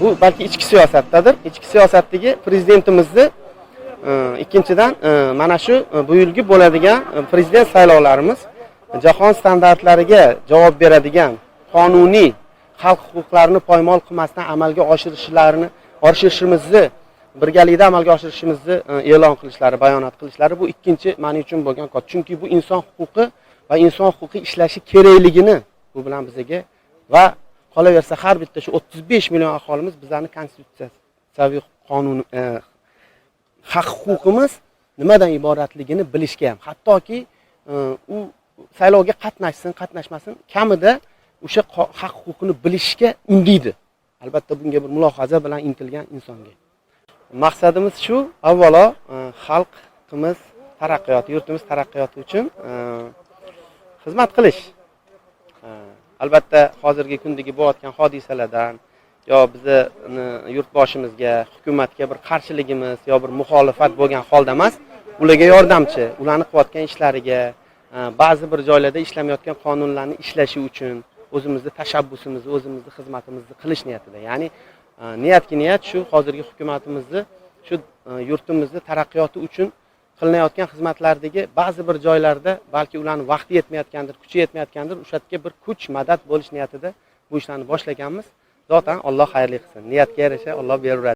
bu balki ichki siyosatdadir ichki siyosatdagi prezidentimizni e, ikkinchidan e, mana shu e, bu yilgi bo'ladigan prezident saylovlarimiz jahon standartlariga javob beradigan qonuniy xalq huquqlarini poymol qilmasdan amalga oshirishlarini oshirishimizni birgalikda amalga oshirishimizni e'lon qilishlari bayonot qilishlari bu ikkinchi man uchun bo'lgan chunki bu inson huquqi va inson huquqi ishlashi kerakligini bu bilan bizaga va qolaversa har bitta shu o'ttiz besh million aholimiz bizlarni konstitutsiyaviy qonun e, haq huquqimiz nimadan iboratligini bilishga ham. Hattoki e, u saylovga qatnashsin qatnashmasin kamida o'sha haq huquqini bilishga undaydi albatta bunga bir mulohaza bilan intilgan insonga. Maqsadimiz shu avvalo e, xalqimiz taraqqiyoti yurtimiz taraqqiyoti uchun xizmat qilish. Albatta hozirgi kundagi bo'layotgan hodisalardan yo bizni yurtboshimizga hukumatga bir qarshiligimiz yo bir muxolifat bo'lgan holda emas ularga yordamchi ularni qilayotgan ishlariga e, ba'zi bir joylarda ishlamayotgan qonunlarni ishlashi uchun o'zimizni tashabbusimizni o'zimizni xizmatimizni qilish niyatida. Ya'ni e, niyatki niyat shu hozirgi hukumatimizni shu e, yurtimizni taraqqiyoti uchun qilinayotgan xizmatlardagi ba'zi bir joylarda balki ularni vaqti yetmayotgandir kuchi yetmayotgandir o'sha yerga bir kuch madad bo'lish niyatida bu ishlarni boshlaganmiz. Zotan alloh xayrli qilsin. Niyatga yarasha olloh beraveradi.